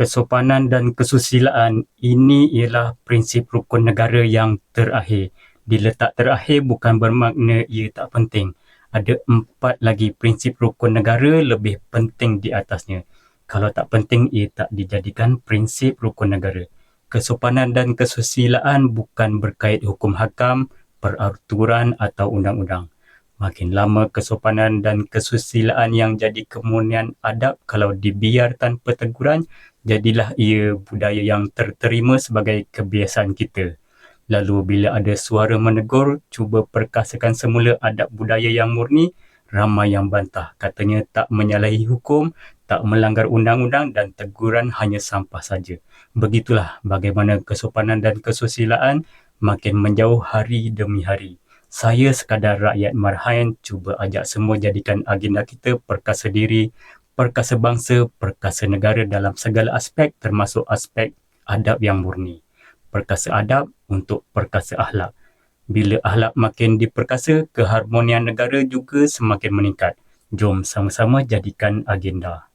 kesopanan dan kesusilaan ini ialah prinsip rukun negara yang terakhir. Diletak terakhir bukan bermakna ia tak penting. Ada empat lagi prinsip rukun negara lebih penting di atasnya. Kalau tak penting, ia tak dijadikan prinsip rukun negara. Kesopanan dan kesusilaan bukan berkait hukum hakam, peraturan atau undang-undang. Makin lama kesopanan dan kesusilaan yang jadi kemunian adab kalau dibiar tanpa teguran, jadilah ia budaya yang terterima sebagai kebiasaan kita. Lalu bila ada suara menegur, cuba perkasakan semula adab budaya yang murni, ramai yang bantah. Katanya tak menyalahi hukum, tak melanggar undang-undang dan teguran hanya sampah saja. Begitulah bagaimana kesopanan dan kesusilaan makin menjauh hari demi hari. Saya sekadar rakyat marhaen cuba ajak semua jadikan agenda kita perkasa diri, perkasa bangsa, perkasa negara dalam segala aspek termasuk aspek adab yang murni. Perkasa adab untuk perkasa akhlak. Bila akhlak makin diperkasa, keharmonian negara juga semakin meningkat. Jom sama-sama jadikan agenda.